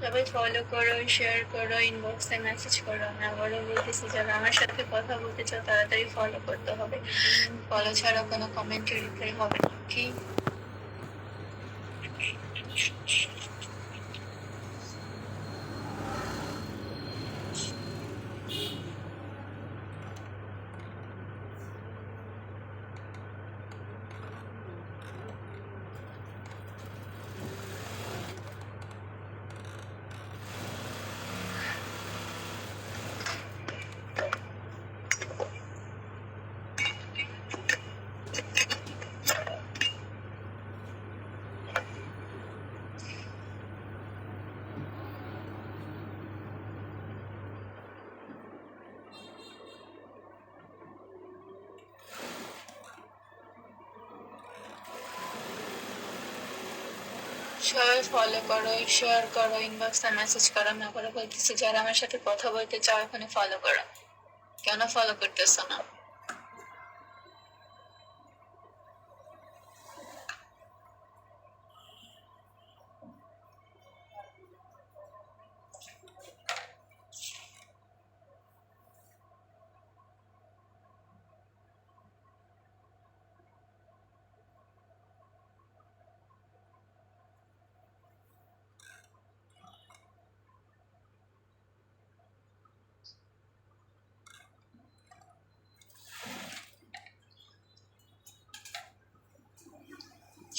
সবাই ফলো করো শেয়ার করো ইনবক্সে মেসেজ করো না বলে বলতেছি, যারা আমার সাথে কথা বলতে চাও, তাড়াতাড়ি ফলো করতে হবে। ফলো ছাড়া কোনো কমেন্টের রিপ্লাই হবে না ঠিক সবাই ফলো করো শেয়ার করো ইনবক্সে মেসেজ করো, আমি আবারও বলতেছি, যারা আমার সাথে কথা বলতে চাও এখানে ফলো করো। কেন ফলো করতেছো না?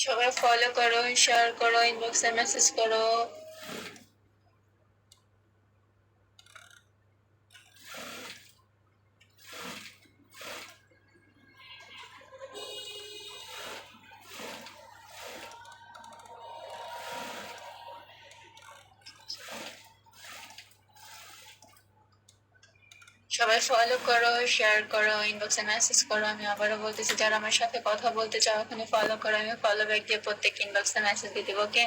সবাই ফলো করো শেয়ার করো ইনবক্সে মেসেজ করো সবাই ফলো করো শেয়ার করো ইনবক্সে মেসেজ করো, আমি আবারও বলতেছি, যারা আমার সাথে কথা বলতে চাও, ওখানে ফলো করো, আমি ফলো ব্যাক দিয়ে প্রত্যেক ইনবক্সে মেসেজ দিয়ে দেবো ওকে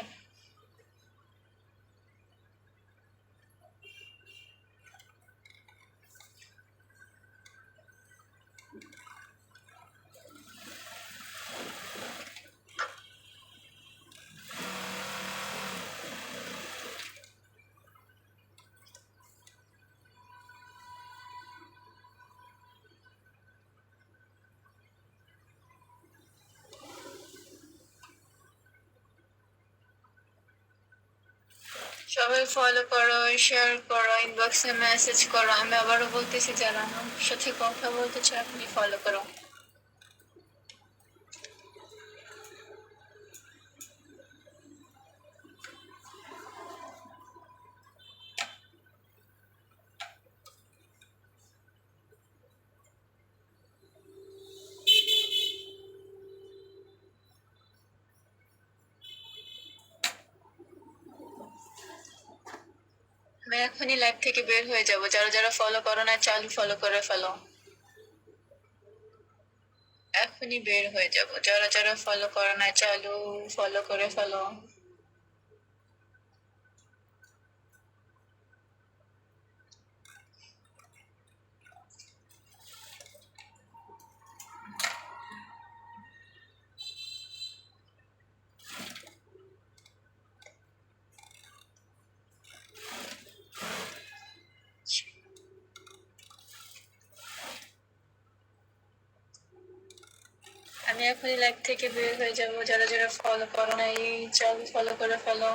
সবাই ফলো করো শেয়ার করো ইনবক্সে মেসেজ করো, আমি আবারও বলতেছি যারা আমার সাথে কথা বলতে চাই আপনি ফলো করো। আমি এখনই লাইভ থেকে বের হয়ে যাব। যারা যারা ফলো করো না, চালু ফলো করে ফেলো। এখনই বের হয়ে যাব। যারা যারা ফলো করো না, চালু ফলো করে ফেলো। আমি এখনই লাইভ থেকে বের হয়ে যাব। যারা যারা ফলো করো না, এই চল ফলো করে ফেলো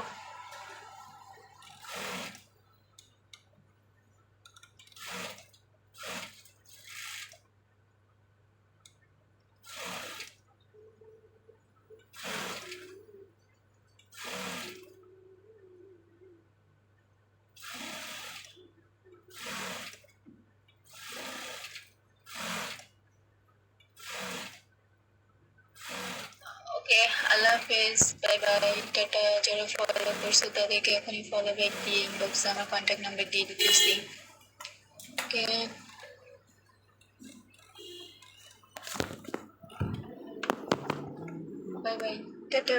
ওকে আল্লাহ হাফেজ বাই বাই টাটা, যারা ফলো করছ তাদেরকে এখনই ফলো ব্যাক দিয়ে ইনবক্সে আমার কন্ট্যাক্ট নাম্বার দিয়ে দিতেছি। Okay bye bye tata.